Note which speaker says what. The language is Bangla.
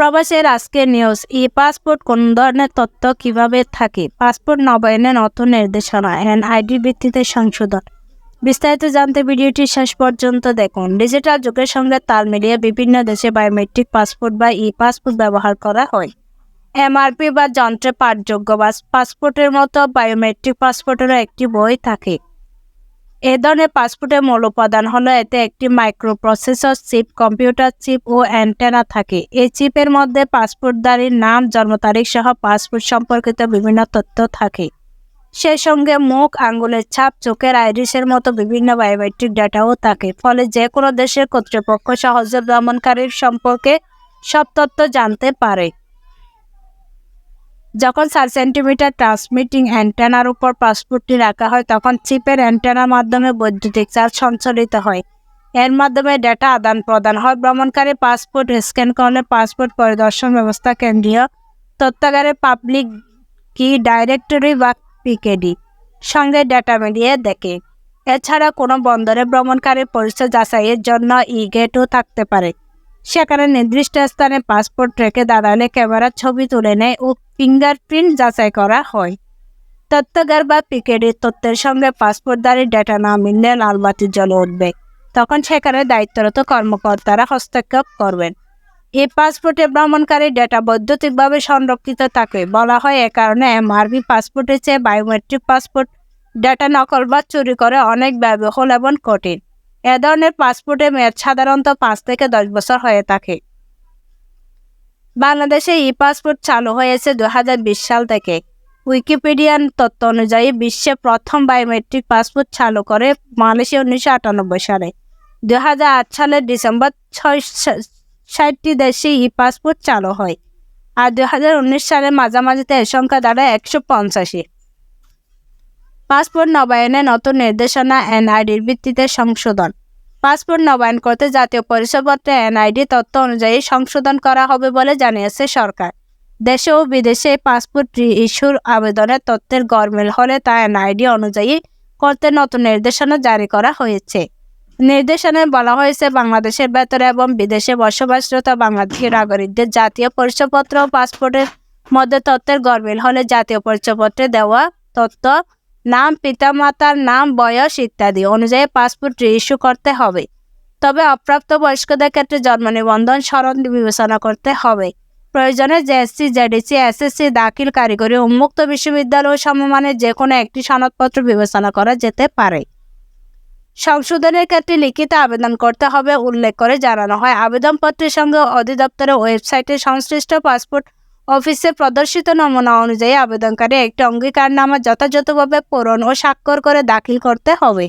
Speaker 1: প্রবাসের আজকের নিউজ ই পাসপোর্ট কোন ধরনের তথ্য কীভাবে থাকে? পাসপোর্ট নবায়নের নতুন নির্দেশনা, এনআইডি ভিত্তিতে সংশোধন। বিস্তারিত জানতে ভিডিওটি শেষ পর্যন্ত দেখুন। ডিজিটাল যুগের সঙ্গে তাল মিলিয়ে বিভিন্ন দেশে বায়োমেট্রিক পাসপোর্ট বা ই পাসপোর্ট ব্যবহার করা হয়। এমআরপি বা যন্ত্রে পাঠযোগ্য বা পাসপোর্টের মতো বায়োমেট্রিক পাসপোর্টেরও একটি বই থাকে। এ ধরনের পাসপোর্টের মূল উপাদান হলো এতে একটি microprocessor chip computer chip ও অ্যান্টেনা থাকে। এই চিপের মধ্যে পাসপোর্টধারীর নাম, জন্ম তারিখ সহ পাসপোর্ট সম্পর্কিত বিভিন্ন তথ্য থাকে। সেই সঙ্গে মুখ, আঙ্গুলের ছাপ, চোখের আইরিসের মতো বিভিন্ন বায়োমেট্রিক ডাটাও থাকে। ফলে যে কোনো দেশের কর্তৃপক্ষ সহজে ভ্রমণকারীর সম্পর্কে সব তথ্য জানতে পারে। যখন চার সেন্টিমিটার ট্রান্সমিটিং অ্যান্টেনার উপর পাসপোর্টটি রাখা হয়, তখন চিপের অ্যান্টেনার মাধ্যমে বৈদ্যুতিক চার্জ সঞ্চালিত হয়। এর মাধ্যমে ডেটা আদান প্রদান হয়। ভ্রমণকারী পাসপোর্ট স্ক্যান করলে পাসপোর্ট পরিদর্শন ব্যবস্থা কেন্দ্রীয় তথ্যাগারে পাবলিক কি ডাইরেক্টরি বা পিকেডি সঙ্গে ডেটা মিলিয়ে দেখে। এছাড়া কোনো বন্দরে ভ্রমণকারী পরিচয় যাচাইয়ের জন্য ই গেটও থাকতে পারে। সেখানে নির্দিষ্ট স্থানে পাসপোর্ট রেখে দাঁড়ালে ক্যামেরার ছবি তুলে নেয় ও ফিঙ্গারপ্রিন্ট যাচাই করা হয়। তথ্যগার বা পিকেডির তথ্যের সঙ্গে পাসপোর্টধারীর ডেটা না মিললে লালবাতি জ্বলে উঠবে। তখন সেখানে দায়িত্বরত কর্মকর্তারা হস্তক্ষেপ করবেন। এই পাসপোর্টে ভ্রমণকারী ডেটা বৈদ্যুতিকভাবে সংরক্ষিত থাকে। বলা হয় এ কারণে এমআরবি পাসপোর্টের চেয়ে বায়োমেট্রিক পাসপোর্ট ডেটা নকল বা চুরি করে অনেক ব্যয়বহুল এবং কঠিন। এ ধরনের পাসপোর্টের মেয়াদ সাধারণত পাঁচ থেকে দশ বছর হয়ে থাকে। বাংলাদেশে ই পাসপোর্ট চালু হয়েছে দু হাজার বিশ সাল থেকে। উইকিপিডিয়ান তথ্য অনুযায়ী বিশ্বে প্রথম বায়োমেট্রিক পাসপোর্ট চালু করে মালয়েশিয়া উনিশশো আটানব্বই সালে। দুই হাজার আট সালের ডিসেম্বর ছয় ষাটটি দেশে ই পাসপোর্ট চালু হয়। আর দু হাজার উনিশ সালের মাঝামাঝিতে এ সংখ্যা দাঁড়ায় একশো পঞ্চাশি। পাসপোর্ট নবায়নে নতুন নির্দেশনা এনআইডির ভিত্তিতে সংশোধন। পাসপোর্ট নবায়ন করতে জাতীয় পরিচয়পত্রে এনআইডি তথ্য অনুযায়ী সংশোধন করা হবে বলে জানিয়েছে সরকার। দেশে ও বিদেশে পাসপোর্ট রি ইস্যুর আবেদনের তথ্যের গরমিল হলে তা এনআইডি অনুযায়ী করতে নতুন নির্দেশনা জারি করা হয়েছে। নির্দেশনায় বলা হয়েছে, বাংলাদেশের ভেতরে এবং বিদেশে বসবাসরত বাংলাদেশি নাগরিকদের জাতীয় পরিচয়পত্র ও পাসপোর্টের মধ্যে তথ্যের গরমিল হলে জাতীয় পরিচয়পত্রে দেওয়া তথ্য নাম, পিতামাতার নাম, বয়স ইত্যাদি অনুযায়ী পাসপোর্ট ইস্যু করতে হবে। তবে অপ্রাপ্ত বয়স্কদের ক্ষেত্রে জন্ম নিবন্ধন স্মরণ বিবেচনা করতে হবে। প্রয়োজনে জেএসসি জেডিসি এসএসসি দাখিল কারিগরি উন্মুক্ত বিশ্ববিদ্যালয় সমমানের যে কোনো একটি সনদপত্র বিবেচনা করা যেতে পারে। সংশোধনের ক্ষেত্রে লিখিত আবেদন করতে হবে, উল্লেখ করে জানানো হয়। আবেদনপত্রের সঙ্গে অধিদপ্তরের ওয়েবসাইটে সংশ্লিষ্ট পাসপোর্ট অফিসে প্রদর্শিত নমুনা অনুযায়ী আবেদনকারী একটি অঙ্গীকারনামা যথাযথভাবে পূরণ ও স্বাক্ষর করে দাখিল করতে হবে।